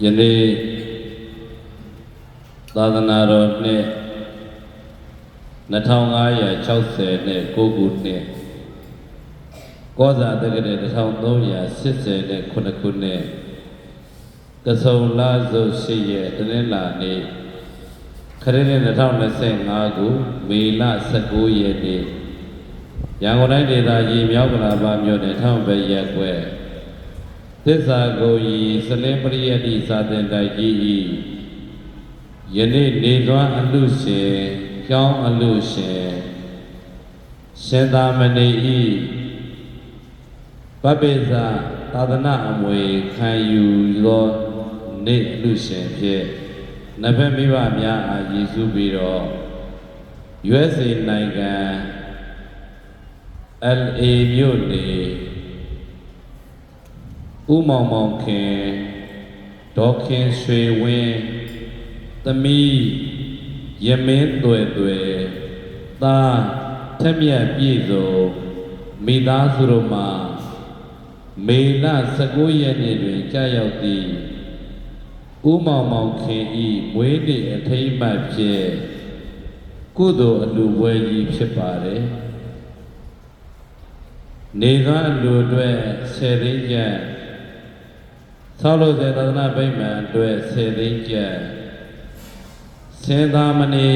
ယနေ့သာသနာတော်နှစ်2560နဲ့9ခုနှစ်ကောဇာတက္ကရာ1389ခုနှစ်ကဆုံလာစုရှိရဲ့တနင်္လာနေ့ခရစ်နှစ်2025ခုမေလ19ရက်နေ့ရန်ကုန်တိုင်းဒေသကြီးမြောက်ကလာပါမြို့နယ်ထောင်ပဲရက်ွယ် သစ္စာကိုကြီးစလင်းပရိယတိစာသင်တိုက်ကြီးဤယနေ့နေသွမ်းအလူရှင်ကျောင်းအလူရှင်ရှင်သာမဏေဤဗဗ္ဗေဇသာသနာအမွေခံယူသောနေ့အလူရှင်ဖြင့်နဗမိဘများအားရည်စူးပြီးတော့ USA နိုင်ငံ LA မြို့နေ ဦးမောင်မောင်ခင်ဒေါက်ခင်ရွှေဝင်းသမီးယမင်းသွယ်သွယ်သားထက်မြက်ပြည့်စုံမိသားစုတို့မှာမေလ19ရက်နေ့တွင်ကြာရောက်သည့်ဦးမောင်မောင်ခင်ဤမွေးနေ့အထိမ်းအမှတ်ဖြင့်ကုသိုလ်အလှပွဲကြီးဖြစ်ပါတယ်နေသောအလူအတွက်ဆယ်သိန်းကျပ် ဆောက်လို့စေသာသနာ့ဗိမာန်အတွက်ဆယ်သိန်းကျပ်စင်သာမဏေ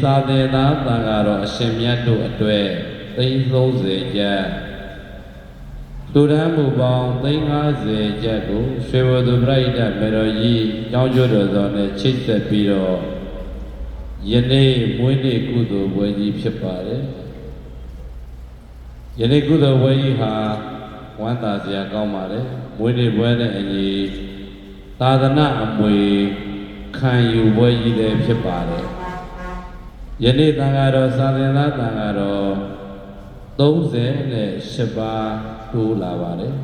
စာသေသာတန်ဃာတော်အရှင်မြတ်တို့အတွက်သိန်း30ကျပ်လူဒန်းမှုပေါင်းသိန်း50ကျပ်ကိုရွှေဝသူပရိဒတ်မေတော်ကြီးကျောင်းကျွတော်တော်နဲ့ချိတ်ဆက်ပြီးတော့ယနေ့မွေးနေ့ကုသိုလ်ပွဲကြီးဖြစ်ပါတယ်ယနေ့ကုသိုလ်ဝဲကြီးဟာ ဝမ်းသာစရာကောင်းပါတယ်မွေးနေ့ပွဲနဲ့အညီသာသနာအမွေခံယူပွဲကြီးလည်းဖြစ်ပါတယ်ယနေ့တန်ဃာတော်သာသနာတန်ဃာတော်38ပါးတိုးလာပါတယ်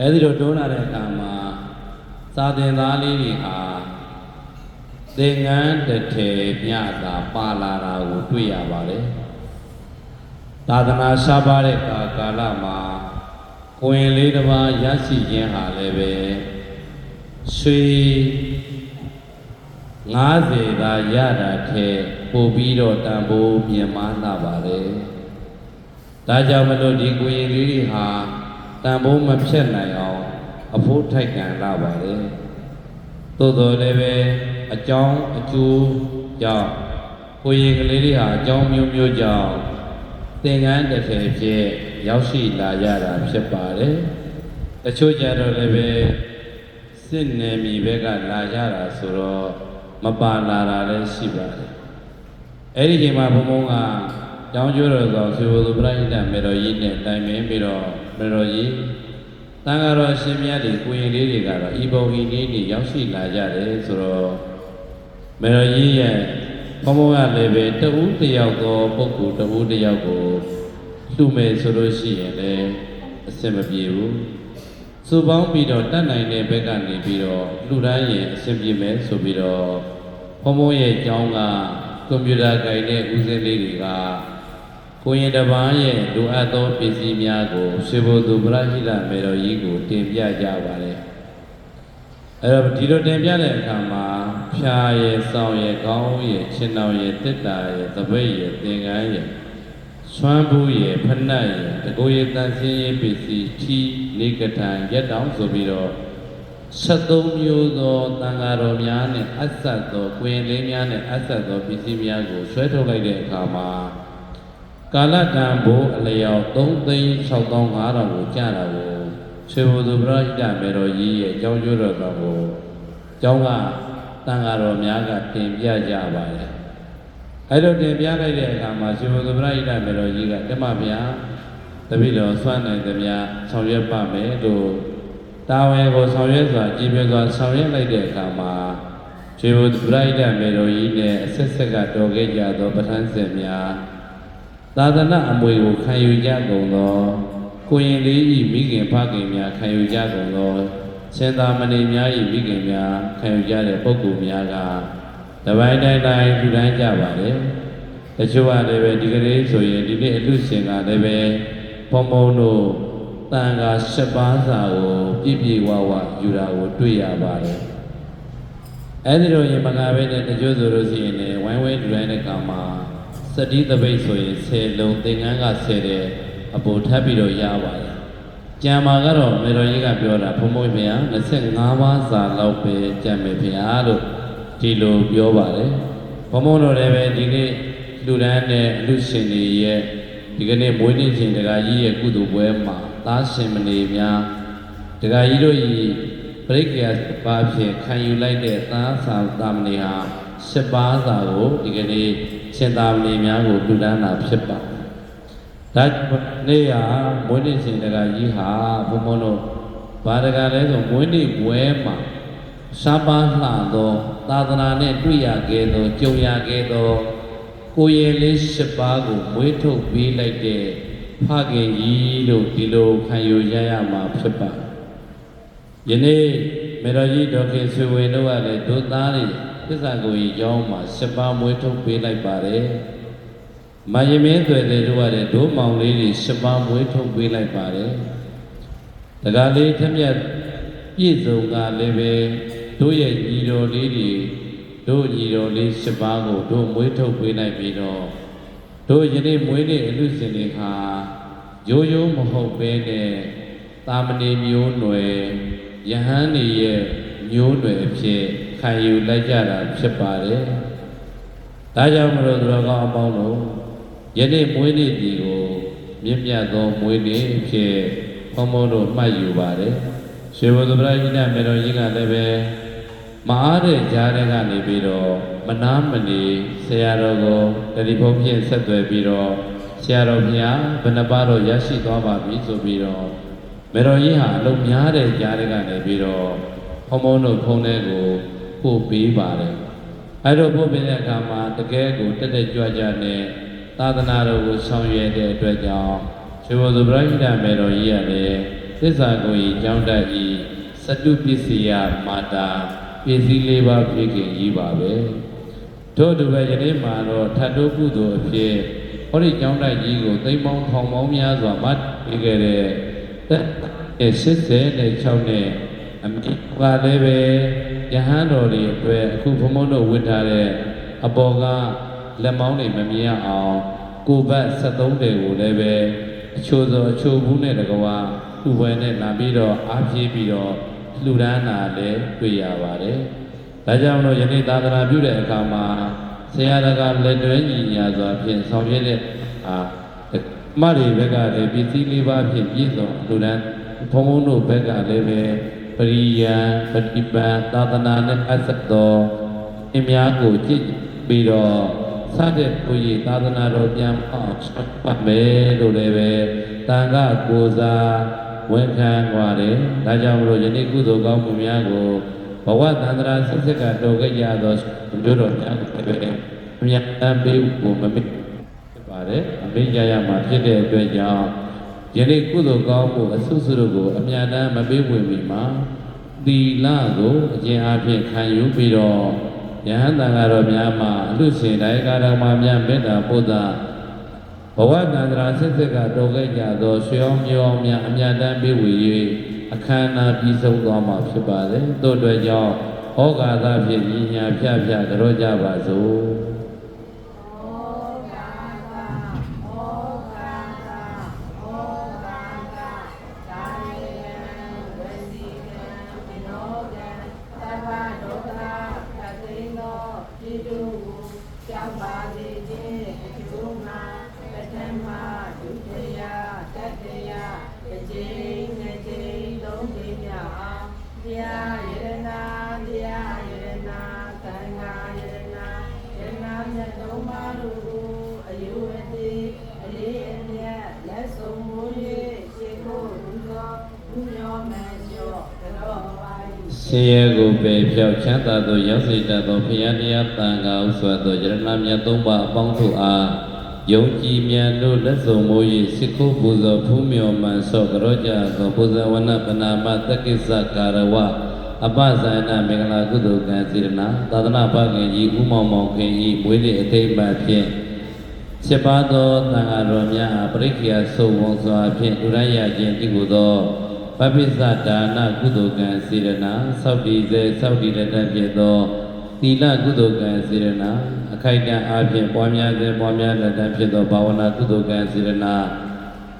အဲဒီလိုတိုးလာတဲ့အခါမှာသာသင်သားလေးတွေဟာသင်္ကန်းတစ်ထည်မြတာပါလာတာကိုတွေ့ရပါတယ်သာသနာရှားပါတဲ့ကာကာလမှာ ကိုရင်လေးတစ်ပါးရရှိခြင်းဟာလည်းပဲရွှေ90သာရတာထက်ပိုပြီးတော့တန်ဖိုးမြင်မာလာပါလေဒါကြောင့်မလို့ဒီကိုရင်လေးတွေဟာတန်ဖိုးမဖြတ်နိုင်အောင်အဖို့ထိုက်ကန်လာပါလေသို့တော်လည်းပဲအကြောင်းအကျိုးကြောင့်ကိုရင်ကလေးတွေဟာအကြောင်းမျိုးမျိုးကြောင့် သင်္ကန်းတစ်ထည်ဖြင့်ရောက်ရှိလာရတာဖြစ်ပါတယ်။တချို့ကြတော့လည်းပဲစစ်နယ်မြေဘက်ကလာကြတာဆိုတော့မပါလာတာလည်းရှိပါတယ်။အဲ့ဒီချိန်မှာဘုံဘုံကကျောင်းကျိုးတော်ဆောင်ဆွေဘုသူပရိဟိတမေတော်ကြီးနဲ့တိုင်ပင်ပြီးတော့မေတော်ကြီးတန်ဃာတော်အရှင်မြတ်တွေကိုရင်လေးတွေကတော့ဤဘုံဤနည်းတွေရောက်ရှိလာကြတယ်ဆိုတော့မေတော်ကြီးရဲ့ ဘုံဘုံကလည်းပဲတဦးတစ်ယောက်သောပုဂ္ဂိုလ်တဦးတစ်ယောက်ကိုလှူမယ်ဆိုလို့ရှိရင်လည်းအဆင်မပြေဘူးစုပေါင်းပြီးတော့တတ်နိုင်တဲ့ဘက်ကနေပြီးတော့လှူဒန်းရင်အဆင်ပြေမယ်ဆိုပြီးတော့ဘုံဘုံရဲ့အကြောင်းကကွန်ပျူတာကြိုင်တဲ့ဦးစင်းလေးတွေကကိုရင်တစ်ပါးရဲ့လိုအပ်သောပစ္စည်းများကိုဆွေဘုသူပရဟိတမေတော်ကြီးကိုတင်ပြကြပါတယ် အဲ့တော့ဒီလိုတင်ပြတဲ့အခါမှာဖြာရယ်စောင်းရယ်ခေါင်းရယ်ခြေနှောင်ရယ်တစ်တာရယ်သပိတ်ရယ်သင်္ကန်းရယ်ဆွမ်းဘူးရယ်ဖနက်ရယ်တကိုယ်ရည်တန်ဆင်းရေးပစ္စည်းထီနေကထံရက်တောင်ဆိုပြီးတော့73မျိုးသောတန်ဃာတော်များနဲ့အဆက်သောကွင်လေးများနဲ့အဆက်သောပစ္စည်းများကိုဆွဲထုတ်လိုက်တဲ့အခါမှာကာလတန်ဖိုးအလျောက်3သိန်း6500ကိုကျတာကို ခြေဘုသူပရိဟိတမေတော်ကြီးရဲ့အကြောင်းကျိုးတော်တော်ကိုအကြောင်းကတန်ဃာတော်များကတင်ပြကြပါတယ်။အဲလိုတင်ပြလိုက်တဲ့အခါမှာခြေဘုသူပရိဟိတမေတော်ကြီးကတမဗျာတပည့်တော်ဆွမ်းနိုင်သမျှဆောင်ရွက်ပါမယ်လို့တာဝန်ကိုဆောင်ရွက်စွာကြည်ပြစွာဆောင်ရွက်လိုက်တဲ့အခါမှာခြေဘုသူပရိဟိတမေတော်ကြီးနဲ့အဆက်ဆက်ကတော်ခဲ့ကြသောပဋ္ဌာန်းစင်များသာသနာအမွေကိုခံယူကြကုန်သော ကိုရင်လေးဤမိခင်ဖခင်များခံယူကြကုန်သောရှင်သာမဏေများဤမိခင်များခံယူကြတဲ့ပုဂ္ဂိုလ်များကတပိုင်းတိုင်းတိုင်းထူထမ်းကြပါလေတချို့ကလည်းပဲဒီကလေးဆိုရင်ဒီနေ့အလူရှင်ကလည်းပဲဘုံဘုံတို့တန်ခါ၈ပါးစာကိုပြည့်ပြည့်ဝဝယူတာကိုတွေ့ရပါတယ်အဲ့ဒီလိုရင်မကပဲနဲ့တကြို့ဆိုလို့ရှိရင်လည်းဝိုင်းဝဲဒူရိုင်းတဲ့ကောင်မှာစတိတပိတ်ဆိုရင်10လုံးသင်္ကန်းက10တဲ့ အပေါ်ထပ်ပြီးတော့ရပါတယ်ကြံမှာကတော့မေတော်ကြီးကပြောတာဘုံဘုံဖေဟာ25ပါးစာလောက်ပဲကြံမယ်ဖေဟာလို့ဒီလိုပြောပါတယ်ဘုံဘုံတို့လည်းပဲဒီနေ့လူဒန်းနဲ့အလူရှင်တွေရဲ့ဒီကနေ့မွေးနေ့ချိန်တကာကြီးရဲ့ကုသိုလ်ပွဲမှာသားရှင်မနေများတကာကြီးတို့ဤပရိက္ခယာပါဖြင့်ခံယူလိုက်တဲ့သားစာသာမဏေဟာ7ပါးစာကိုဒီကနေ့ရှင်သာမဏေများကိုလူဒန်းတာဖြစ်ပါတယ် ဒါနေ့ဟာမွေးနေ့ချိန်တကာကြီးဟာဘုံဘုံတို့ဘာတကာလဲဆိုမွေးနေ့ပွဲမှာရှားပါးလှသောသာသနာနှင့်တွေ့ရခဲ့သောကြုံရခဲ့သောကိုယ်ရည်လေး၈ပါးကိုမွေးထုတ်ပေးလိုက်တဲ့ဖခင်ကြီးတို့ဒီလိုခံယူရရမှာဖြစ်ပါယနေ့မေတော်ကြီးဒေါက်ခင်ဆွေဝင်တို့ကလည်းဒုသားတွေသစ္စာကိုကြီးကျောင်းမှာ၈ပါးမွေးထုတ်ပေးလိုက်ပါတယ် မယမင်းသွယ်တွေတို့ကလည်းဒိုးမောင်လေးတွေ၈ပါးမွေးထုတ်ပေးလိုက်ပါတယ်တကားလေးထက်မြက်ပြည့်စုံကလည်းပဲတို့ရဲ့ညီတော်လေးတွေတို့ညီတော်လေး၈ပါးကိုတို့မွေးထုတ်ပေးနိုင်ပြီးတော့တို့ယနေ့မွေးနေ့အလူရှင်တွေဟာရိုးရိုးမဟုတ်ပဲနဲ့တာမဏေမျိုးနွယ်ယဟန်နေရဲ့မျိုးနွယ်အဖြစ်ခံယူလိုက်ကြတာဖြစ်ပါတယ်။ဒါကြောင့်မလို့သူတော်ကောင်းအပေါင်းတို့ ယနေ့မွေးနေ့ဒီကိုမြင့်မြတ်သောမွေးနေ့အဖြစ်ဘုံဘုံတို့မှတ်ယူပါတယ်။ရှင်ဘုရားဗုဒ္ဓကြီးနဲ့မေတော်ကြီးကလည်းပဲမအားတဲ့ကြားတဲ့ကနေပြီးတော့မနာမနေဆရာတော်ကိုတတိဖုံးဖြင့်ဆက်သွယ်ပြီးတော့ဆရာတော်ဘုရားဘယ်နှပါတော့ရရှိသွားပါပြီဆိုပြီးတော့မေတော်ကြီးဟာအလုံးများတဲ့ကြားတဲ့ကနေပြီးတော့ဘုံဘုံတို့ဖုံးတဲ့ကိုပို့ပေးပါတယ်။အဲတော့ပို့ပေးတဲ့အခါမှာတကယ်ကိုတက်တက်ကြွကြနဲ့ သာသနာတော်ကိုဆောင်ရွက်တဲ့အတွက်ကြောင့်ရှင်ဘုရားဗုဒ္ဓကြီးနဲ့မေတော်ကြီးရတယ်သစ္စာကိုကြီးကြောင်းတတ်ဤစတုပစ္စယမာတာပစ္စည်းလေးပါးဖြစ်ခင်ကြီးပါပဲတို့တူပဲယနေ့မှာတော့ထတ်တို့ကုသိုလ်အဖြစ်ဟောဒီကြောင်းတိုက်ကြီးကိုသိမ့်ပေါင်းထောင်ပေါင်းများစွာမတ်ပြီးခဲ့တဲ့တက်86နဲ့အမိပါလည်းပဲယဟန်တော်တွေအတွက်အခုဘုံဘုံတို့ဝတ်ထားတဲ့အပေါ်က လက်မောင်းတွေမမြင်ရအောင်ကိုဘတ်73တွေကိုလည်းပဲအချို့သောအချို့ဘူးနဲ့တကွာလူပွဲနဲ့လာပြီးတော့အားပြေးပြီးတော့လှူဒန်းတာလည်းတွေ့ရပါတယ်။ဒါကြောင့်လို့ယနေ့သာသနာပြုတဲ့အခါမှာဆရာတကလက်တွဲညီညာစွာဖြင့်ဆောင်ရွက်တဲ့အာမတွေဘက်ကလည်းပြည်စည်းလေးပါးဖြင့်ပြည့်စုံလှူဒန်းဘုံဘုံတို့ဘက်ကလည်းပဲပရိယံပฏิပံသာသနာနဲ့အဆက်တော်အင်းများကိုကြည့်ပြီးတော့ စတဲ့ကိုကြီးသာသနာတော်ပြန်အောင်ပတ်မယ်လို့လည်းပဲတန်ခါကိုစားဝန်ခံကြတယ်ဒါကြောင့်မလို့ယနေ့ကုသိုလ်ကောင်းမှုများကိုဘဝတန္တရာဆက်ဆက်ကတော်ကြရသောတို့တော်များကိုပဲအမြတ်တမ်းပေးဖို့မမေ့ဖြစ်ပါတယ်အမေ့ကြရမှာဖြစ်တဲ့အတွက်ကြောင့်ယနေ့ကုသိုလ်ကောင်းမှုအဆုစုတို့ကိုအမြတ်တမ်းမပေးဝင်မီမှာသီလကိုအကျင့်အဖြစ်ခံယူပြီးတော့ ယဟန်တန်ဃာတော်များမှာအလူရှင်တိုင်းကာတော်မှာများမေတ္တာပို့တာဘဝတန္တရာဆက်ဆက်ကတော်ခဲ့ကြသောရွှေအောင်မြောင်များအမြတ်တမ်းပေးဝေ၍အခမ်းအနားပြီးဆုံးသွားမှာဖြစ်ပါတယ်။တို့အတွက်ကြောင့်ဩဃာသဖြင့်ညီညာဖြဖြကြောကြပါစို့။ ဆင်းရဲကိုပယ်ဖြောက်ချမ်းသာသောရောက်စေတတ်သောဘုရားတရားတန်ခါဥစွာသောယရဏမြတ်သုံးပါးအပေါင်းတို့အားယုံကြည်မြန်တို့လက်စုံမိုး၍စစ်ခုပူဇော်ဖူးမြော်မှန်ဆော့ကြောကြသောပူဇော်ဝနပနာမတက္ကိစ္စကာရဝအပဇာယနာမင်္ဂလာကုသိုလ်ကံစေရနာသာသနာ့ဘဂင်ကြီးဥမောင်မောင်ခင်ကြီးမွေးနေ့အထိမ်းအမှတ်ဖြင့်7ပါးသောသံဃာတော်များအားပရိက္ခယာစုံဝန်စွာဖြင့်ဒုရယခြင်းတိဟုသော ပပိစ္ဆဒါနကုသိုလ်ကံစေရနာသောက်တည်စေသောက်တည်တတ်ဖြစ်သောသီလကုသိုလ်ကံစေရနာအခိုက်အတန့်အားဖြင့်ပွားများစေပွားများတတ်ဖြစ်သောဘာဝနာကုသိုလ်ကံစေရနာ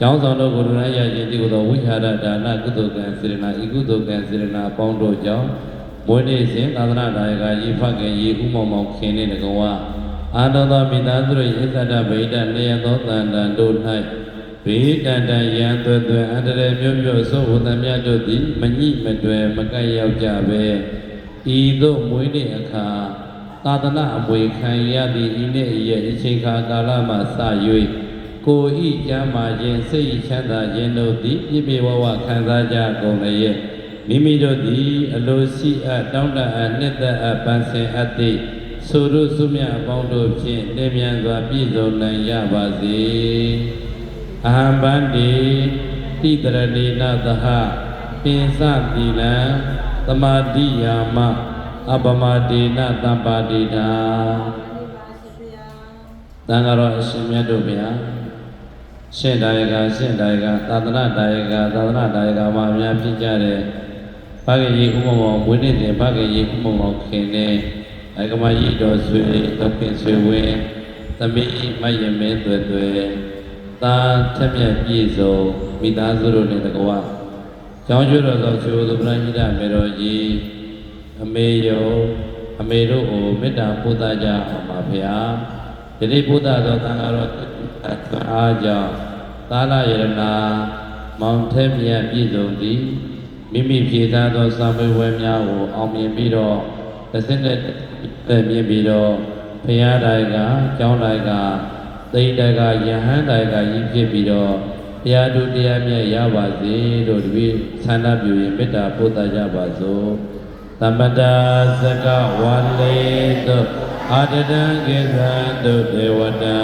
ကျောင်းဆောင်တို့ကိုယ်တော်ရခြင်းတိဟုသောဝိဟာရဒါနကုသိုလ်ကံစေရနာဤကုသိုလ်ကံစေရနာအပေါင်းတို့ကြောင့်မွေးနေ့စဉ်သာသနာ့ဒါယကရေဖခင်ရေဥမောင်မောင်ခင်နှင့်တကဝအာတောသောမိသားစု၏ဣသတဗိဒနေယသောတန်တန်တို့၌ ဘေးတန်တန်ရန်သွဲသွဲအန္တရာယ်မျိုးမျိုးသောဝတ္တမြတ်တို့သည်မညိမတွယ်မကပ်ရောက်ကြပဲဤသို့မွေးနေ့အခါသာသနာအမွေခံရသည့်ဤနေ့ရဲ့အချိန်ခါကာလမှစ၍ကိုဤကျမ်းမာခြင်းစိတ်ချမ်းသာခြင်းတို့သည်ပြည့်ပြည့်ဝဝခံစားကြကုန်လျက်မိမိတို့သည် အလိုရှိအပ်တောင်းတအပ်နှစ်သက်အပ်ပန်းစင်အပ်သည့်ဆိုတို့စုမြတ်အပေါင်းတို့ဖြင့်တည်မြန်စွာပြည့်စုံနိုင်ရပါစေ အဟံဗန္တိတိတရဏိနသဟပင်စတိလံသမာတိယာမအပမတေနတမ္ပါတိတာသံဃာတော်အရှင်မြတ်တို့ဗျာရှင့်ဒါယကရှင့်ဒါယကသာသနာဒါယကသာသနာဒါယကမှာအများဖြစ်ကြတဲ့ဘဂရေဥမ္မောမွေးနေ့တင်ဘဂရေဥမ္မောခင်နဲ့အကမကြီးတော်ဆွေတော့ပင်ဆွေဝင်းသမီးမယမင်းတွေ့တွေ့ သာထက်မြက်ပြည့်စုံမိသားစုတို့နဲ့တကွာကျောင်းကျွတော်သောချူသူပရဟိတမေတော်ကြီးအမေယောအမေတို့ကိုမေတ္တာပို့သကြအောင်ပါဗျာဒီနေ့ပို့သသောသံဃာတော်အားကြောင့်သာလယရနာမောင်ထက်မြက်ပြည့်စုံသည်မိမိဖြေသားသောစာမေဝဲများကိုအောင်မြင်ပြီးတော့တစ်စက်နဲ့တဲ့မြင်ပြီးတော့ဖရာတိုင်ကကျောင်းတိုင်က သိတိုင်ကယဟန်တိုင်ကရည်ဖြစ်ပြီးတော့တရားသူတရားမြတ်ရပါစေလို့ဒီဆန္ဒပြုရင်မေတ္တာပို့သကြပါစို့သမတသကဝါလေတုအာတတံကိသံတုဒေဝတာ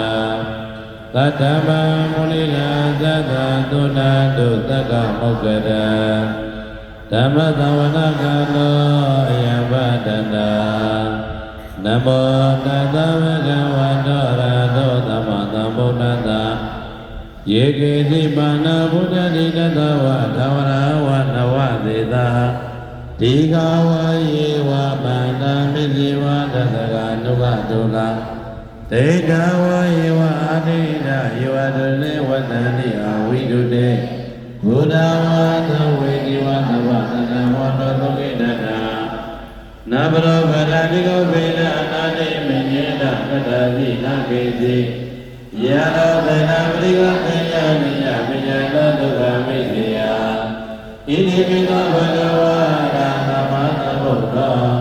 သတ္တမံမုနိလံသတ္တသုဏတုသက္ကမောက္ကရံဓမ္မသဝနာကလောအယံဗဒနာနမောတတဗုဒ္ဓဝါတောရတောသ ယေကေတိပါဏဗုဒ္ဓတိတတဝဓဝရဝနဝသေတာဒီဃဝယေဝပါဏမိဇေဝတသကနုဘတုလာတေဃဝယေဝအာတိဒယေဝတုလေဝတ္တန္တိအဝိတုတေဘုဒ္ဓဝါသဝေဒီဝသဝသနဝတ္တသုကိတတာနဘရောဗရတိကောဗေဒအနာတိမညေတကတတိနာကေတိ ယရောသနာပရိကပညာနိယပညာတောဒုက္ခမိစေယဣတိပိသောဘဂဝါရာသမသမုဒ္ဒော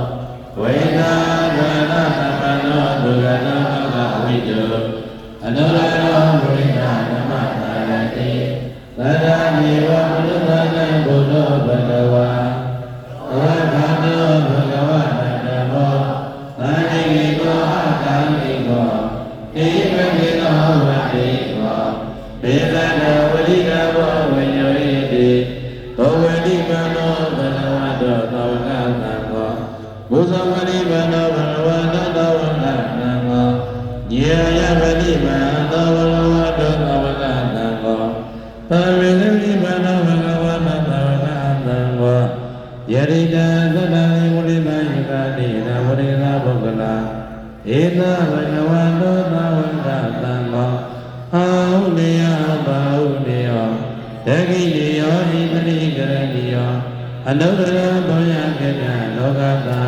အနုတ္တရဘောယကေနလောကတာ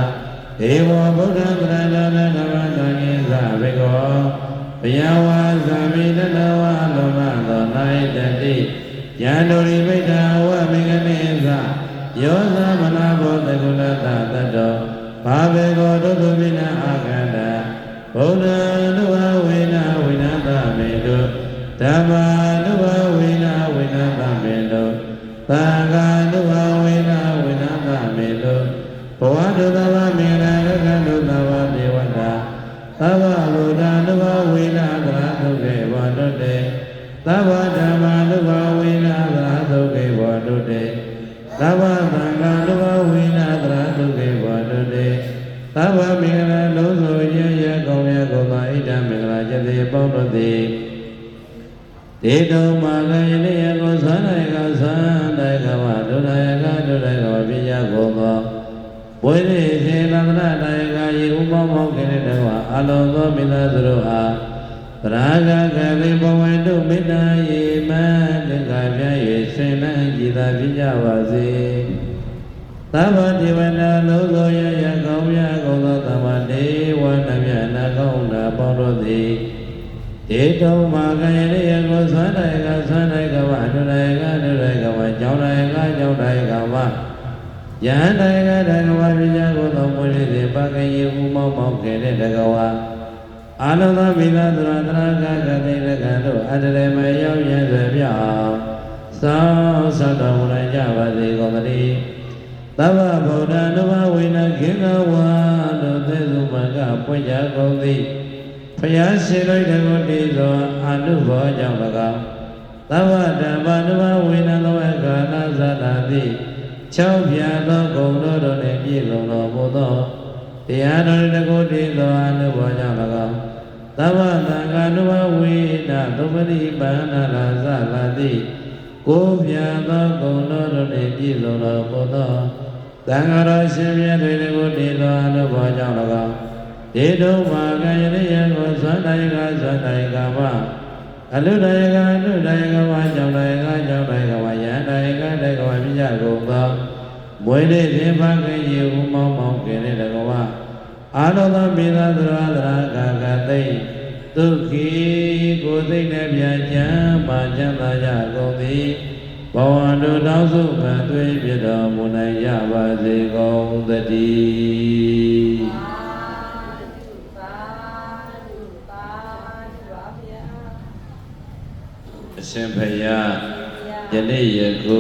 ဧဝဗုဒ္ဓံတရဏနကဝတံကိသဘေကောဘယဝါသမိတတဝါလောမသောနိုင်တတိယန္တုရိပိဋ္ဌဝမေကနိသယောသမနာဘောတကုလတတတောဘာဘေကောဒုက္ခမိနာအာကန္တဗုဒ္ဓနုဘဝေနဝိနတမေတုဓမ္မာ တုသဝမေရရကတုသဝဒေဝတာသဗ္ဗဗုဒ္ဓနုဘဝေနသရသုကေဝတုတေသဗ္ဗဓမ္မာနုဘဝေနသရသုကေဝတုတေသဗ္ဗသံဃာနုဘဝေနသရသုကေဝတုတေသဗ္ဗမင်္ဂလာလုံးစုံရရကောင်းရကုန်သောဣဒ္ဓမင်္ဂလာကျက်သေးပေါင်းတို့သည်ဒေတုံမာကယနေ့ယကိုသန္တယ အလုံးသောမိသားစုတို့အားသရာဂကလေဘဝတုမေတ္တာယေမတက္ကပြ၍ရှင်လန်းကြည်သာပြကြပါစေသဗ္ဗဒေဝနာလုံးစုံရရကောင်းမြတ်ကုန်သောသမ္မာဒေဝနာမြတ်နာကောင်းနာပေါင်းတို့သည်ဧတုံမာကယရေယကိုသန္တယကသန္တယကဝအနုရယကအနုရယကဝကျောင်းရယကကျောင်းရယကဝ ယဟန္တယကတကဝပြညာကိုသောမွေးသည်ပါကယေဥမောမောကေတဲ့တကဝအာနန္ဒမိလာသရတရာကကတိရကတို့အတရေမရောက်ရစွပြောင်းသောသတ္တဝရကြပါစေကုန်သတည်းသဗ္ဗဗုဒ္ဓနုဘဝိနခေကဝါတို့သေစုမကပွင့်ကြကုန်သည်ဖယားရှင်လိုက်တကုတည်သောအနုဘောကြောင့်၎င်းသဗ္ဗဓမ္မနုဘဝိနသောကာလဇာတာ တိ၆ပြာသောဂုံတို့တို့နှင့်ပြည့်စုံတော်မူသောတရားတော်တကုတည်သောအနုဘောကြောင့်၎င်းသဗ္ဗသံဃာနုဘဝိနသုပတိပန္နလာဇာလာတိကိုးပြာသောဂုံတို့တို့နှင့်ပြည့်စုံတော်မူသောသံဃာတော်ရှင်မြတ်တွေကိုတည်သောအနုဘောကြောင့်၎င်းဒေတုမာကယရိယကိုသန္တယကသန္တယကမ အလုတယကအလုတယကဝါကြောင့်တယကကြောင့်တယကဝါယန္တယကတယကဝါပြကြကုန်သောမွေလေးဖြင့်ဘာကရေဟုမောင်းမောင်းကင်းတဲ့တကဝါအာလောသောမိသားသရသရကာကသိဒုက္ခိကိုသိတဲ့ပြန်ချမ်းပါချမ်းသာကြကုန်သည်ဘဝတို့တောင်းစုခံသွေးပြတော်မူနိုင်ကြပါစေကုန်သတည်း သာဓုသာဓုပါဗျာ အ ရှင်ဖယားယနေ့ယခု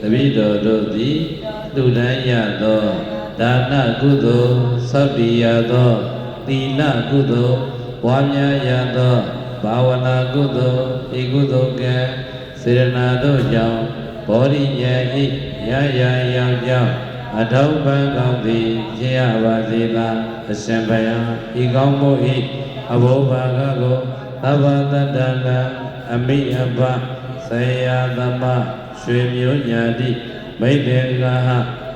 တပိတော်တို့သည်လူတိုင်းရသောဒါနကုသိုလ်သဗ္ဗိယသောသီလကုသိုလ်ပွားများရသောဘာဝနာကုသိုလ်ဤကုသိုလ်ကံစေရနာတို့ကြောင့်ဘောဓိဉာဏ်ဤရရရောင်ကြောင့်အထောက်ပံ့ကောင်းသည်ဖြစ်ရပါစေသာအရှင်ဘုရားဤကောင်းမှုဤအဘောဘာကကိုသဗ္ဗတတ္တနာ အမိအဘဆေယသမရွှေမျိုးညာတိမိတ်တေကဟ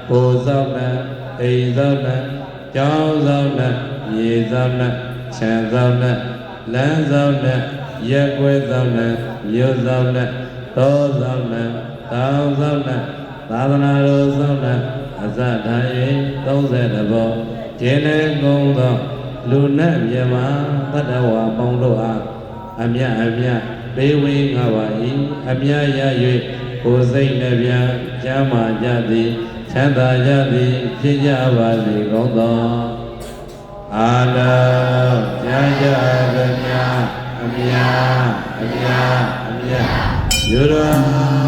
ကိုသောက်နံအိမ်သောက်နံကျောင်းသောက်နံမြေသောက်နံခြံသောက်နံလမ်းသောက်နံရက်ွယ်သောက်နံမြို့သောက်နံသောသောက်နံတောင်သောက်နံသာသနာတော်သောက်နံအစထိုင်၍30ဘောကျင်းနေကုန်သောလူနဲ့မြမတတ္တဝါပေါင်းတို့အားအမြတ်အမြတ် ပေးဝေငါပါ၏အမြတ်ရ၍ကိုယ်စိတ်နှပြကျမ်းမာကြသည်ချမ်းသာကြသည်ဖြစ်ကြပါစေကုန်သောအာလောကြာကြသမျှအမြတ်အမြတ်အမြတ်ယူတော်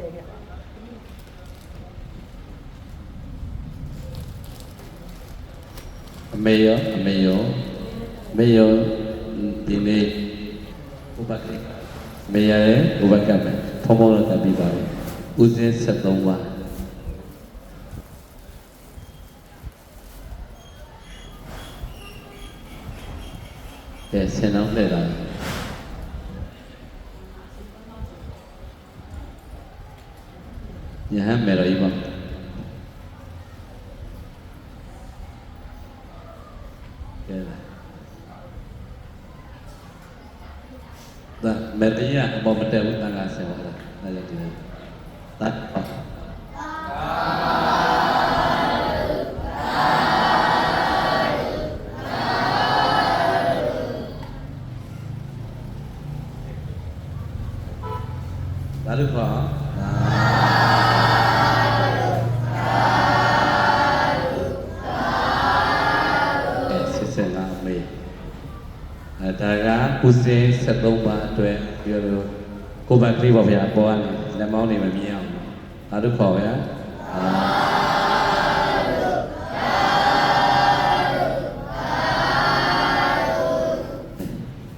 တဲ့လောက်လေးတည်ခဲ့ပါအမေရောအမေရောအမေရောဒီနေ့ဥပက္ခအမေရရဲ့ဥပက္ခမယ်ဖုံဖုံတော့တတ်ပြီးပါပြီဦးစင်း73ပါကဲဆင်းအောင်လှည့်လာယဟန်မေရောဤပါကဲလာဒါမေတ္ Ya, hän meillä on Ivan. Tää meillä jää, kun voimme tehdä uuttaan kanssa vaikka näillä kyllä. Tai ကဥစဉ်73ပါအတွက်ပြောလို့ကိုယ်ပါကလေးပါဗျာပေါ်ကနေလက်မောင်းနေမမြင်အောင်သာဓုခေါ်ဗျာ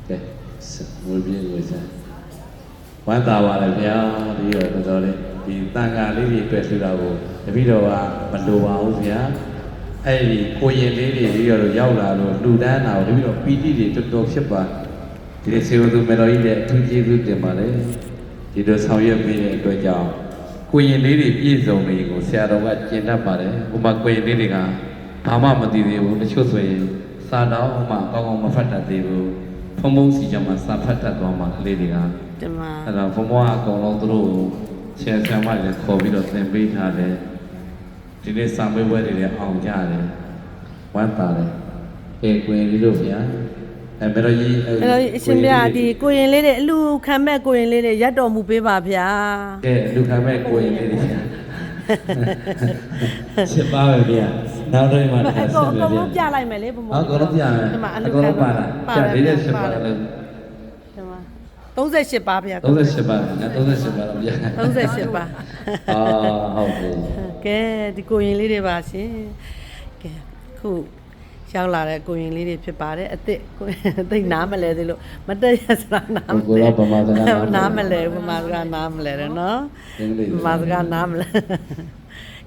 ကဲဝေပြေဝေစားဝမ်းသာပါလေဗျာဒီတော့တော်တော်လေးဒီတန်ခါလေးတွေအတွက်ထူတာကိုတပည့်တော်ကမလိုပါဘူးဗျာအဲ့ဒီကိုရင်လေးတွေပြီးတော့ရောက်လာလို့လူတန်းတာကိုတပည့်တော်ပီတိတွေတော်တော်ဖြစ်ပါ ဒီလိုစေဝသူမေတော်ကြီးတဲ့အထူးကျေးဇူးတင်ပါတယ်ဒီလိုဆောင်ရွက်ပေးတဲ့အတွက်ကြောင့်ကိုရင်လေးတွေပြည့်စုံတွေကိုဆရာတော်ကကျင့်တတ်ပါတယ်ဟိုမှာကိုရင်လေးတွေကဘာမှမသိသေးဘူးတချို့ဆိုရင်စာတော်မှကောင်းကောင်းမဖတ်တတ်သေးဘူးဖုံဖုံစီကြမှာစာဖတ်တတ်သွားမှကလေးတွေကတမအဲ့တော့ဘုံဘွားအကုန်လုံးသူတို့ကိုဆရာဆရာမတွေလည်းခေါ်ပြီးတော့သင်ပေးထားတယ်ဒီနေ့စာမေးပွဲတွေလည်းအောင်ကြတယ်ဝမ်းသာတယ်အေးကွင်လေးတို့ဗျာ အဲမေတော်ကြီးအဲ့တော့အရှင်ပြဒီကိုရင်လေးတွေအလူခံမဲ့ကိုရင်လေးတွေရက်တော်မူပေးပါဗျာကဲလူခံမဲ့ကိုရင်လေးတွေဗျာချက်ပါပဲဗျာနောက်တော့မှအတစ်ခါကောဆက်အမယ်ကုန်ဗျာလုံးပြလိုက်မယ်လေဘုံဘုံအော်ကောလုံးပြမယ်ဒီမှာအအလူကောခံလုံးပါတာပြလေးနဲ့ချက်ပါလို့ဒီမှာ38ပါဗျာ38ပါညာ38ပါတော့ဗျာ38ပါအာဟုတ်ပြီကဲဒီကိုရင်လေးတွေပါရှင်ကဲခု ရောက်လာတဲ့ကိုရင်လေးတွေဖြစ်ပါတယ်အစ်စ်ကိုသိနားမလဲသေးလို့မတက်ရစရာနားမကိုတော့ဗမာစကားနားမလဲနားမလဲဗမာစကားနားမလဲတယ်နော်အင်္ဂလိပ်စဗကားမာစကားနားမလဲ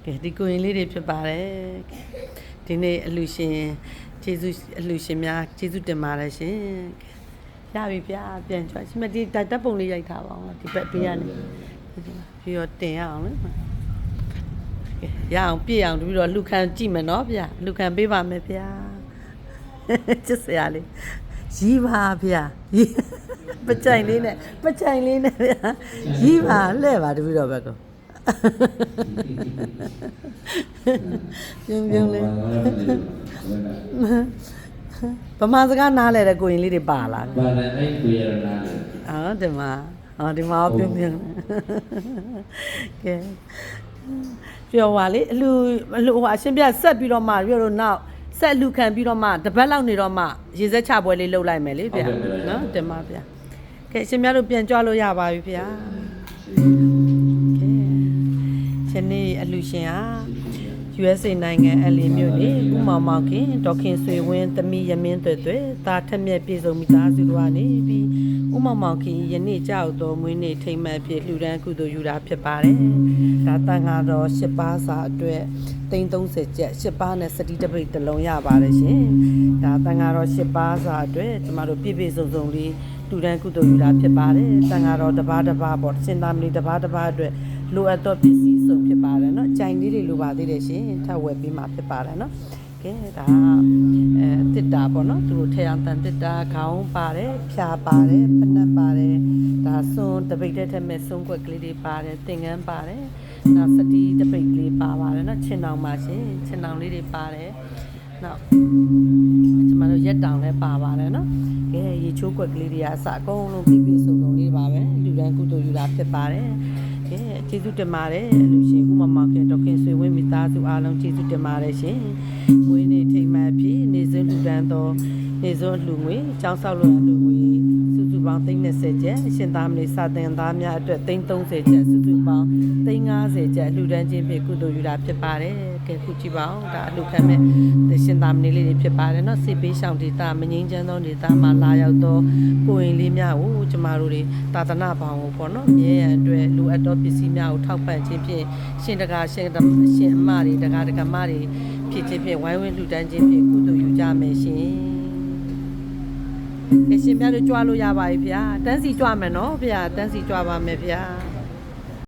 ကဲဒီကိုရင်လေးတွေဖြစ်ပါတယ်ဒီနေ့အလူရှင်ကျေးဇူးအလူရှင်များကျေးဇူးတင်ပါတယ်ရှင်ရပြီဗျာပြန်ကြွရှင်မဒီဓာတ်ပုံလေးရိုက်ထားပါအောင်ဒီဘက်ပေးရနေပြီးတော့တင်ရအောင်လေကဲရအောင်ပြည့်အောင်တပြီးတော့လူခံကြည့်မယ်နော်ဗျာလူခံပေးပါမယ်ဗျာ ချစ်စရာလေးရီးပါဗျာရီးပကြိုင်လေးနဲ့ပကြိုင်လေးနဲ့ဗျာရီးပါလှဲ့ပါတပြီးတော့ဘက်ကောပြုံးပြုံးလေးဗမာစကားနားလဲတဲ့ကိုရင်လေးတွေပါလာဘာလဲအဲ့ကိုရနာလေအော်ဒီမှာအော်ဒီမှာပြုံးပြုံးကဲပြောပါလေအလူအလူဟိုအရှင်ပြဆက်ပြီးတော့မှပြောလို့နောက် ဆက်လူခံပြီးတော့မှတပတ်လောက်နေတော့မှရေစက်ချပွဲလေးလုပ်လိုက်မယ်လေဗျာနော်တင်ပါဗျာကဲအရှင်မြတ်တို့ပြန်ကြွလို့ရပါပြီဗျာကဲရှင်နေအလူရှင်ဟာ USA နိုင်ငံအလီမြို့နေဥမောင်မောင်ခင်ဒေါက်ခင်ဆွေဝင်းသမီးရမင်းတွေ့တွေ့တာထက်မြက်ပြည်စုံမိသားစုတို့ကနေပြီးဥမောင်မောင်ခင်ယနေ့ကြောက်တော်မွေးနေ့ထိမ့်မှတ်ဖြစ်လှူဒန်းကုသိုလ်ယူတာဖြစ်ပါတယ်။ဒါတန်ဃာတော်၈ပါးစာအတွက်330ကျပ်၈ပါးနဲ့စတိတပိတ်တစ်လုံးရပါတယ်ရှင်။ဒါတန်ဃာတော်၈ပါးစာအတွက်ကျမတို့ပြည့်ပြည့်စုံစုံလေးလှူဒန်းကုသိုလ်ယူတာဖြစ်ပါတယ်။တန်ဃာတော်တစ်ပါးတစ်ပါးပေါ့စင်သားမလီတစ်ပါးတစ်ပါးအတွက် လိုအပ်သောပစ္စည်းစုံဖြစ်ပါတယ်နော်။ကြိုင်လေးတွေလိုပါသေးတယ်ရှင်။ထပ်ဝယ်ပြီးမှဖြစ်ပါတယ်နော်။ကဲဒါအဲတစ်တာပေါ့နော်သူတို့ထဲအောင်တန်တစ်တာခေါင်းပါတယ်ဖြာပါတယ်ဖနက်ပါတယ်ဒါစွန်းတပိတ်တဲ့ထက်မဲ့စွန်းကွက်ကလေးတွေပါတယ်သင်္ကန်းပါတယ်နောက်စတီးတပိတ်ကလေးပါပါတယ်နော်ချင်းတောင်ပါရှင်ချင်းတောင်လေးတွေပါတယ်နောက်ကျွန်မတို့ရက်တောင်လည်းပါပါတယ်နော်ကဲရေချိုးကွက်ကလေးတွေကအစအကုန်လုံးပြည့်ပြည့်စုံစုံလေးပါပဲလူရန်ကုသိုလ်ယူတာဖြစ်ပါတယ် ကဲကျေးဇူးတင်ပါတယ်လူရှင်ဥမမောင်ခင်ဒေါက်ခင်ဆွေဝင်းမိသားစုအားလုံးကျေးဇူးတင်ပါတယ်ရှင်မွေးနေ့ထိမ့်မှတ်ဖြစ်နေစဉ်လူတန်းသောနေစွန်းလူငွေចောင်းဆောက်လို့ရလူငွေစုစု ပေါင်း30ကျပ်အရှင်သားမလေးစာတင်သားများအတွက်30ကျပ်စုစုပေါင်း350ကျပ်လူတန်းချင်းဖြင့်ကုသိုလ်ယူတာဖြစ်ပါတယ်ကဲခုကြည့်ပါဦးဒါအလူခံမဲ့ရှင်သားမလေးလေးတွေဖြစ်ပါတယ်เนาะစေပေးရှောင်းဒေတာမငင်းချမ်းသောဒေတာမှာလာရောက်သောကိုရင်လေးများကိုကျမတို့တွေသာသနာပေါင်းကိုပေါ့နော်မြဲရန်အတွက်လူအပ်သောပစ္စည်းများကိုထောက်ပံ့ခြင်းဖြင့်ရှင်တကာရှင်တရှင်အမတွေတကာတကမတွေဖြစ်ခြင်းဖြင့်ဝိုင်းဝန်းလူတန်းခြင်းဖြင့်ကုသိုလ်ယူကြမယ်ရှင်ကဲ ရှင်များတို့ကြွားလို့ရပါပြီဗျာတန်းစီကြွားမယ်နော်ဗျာတန်းစီကြွားပါမယ်ဗျာ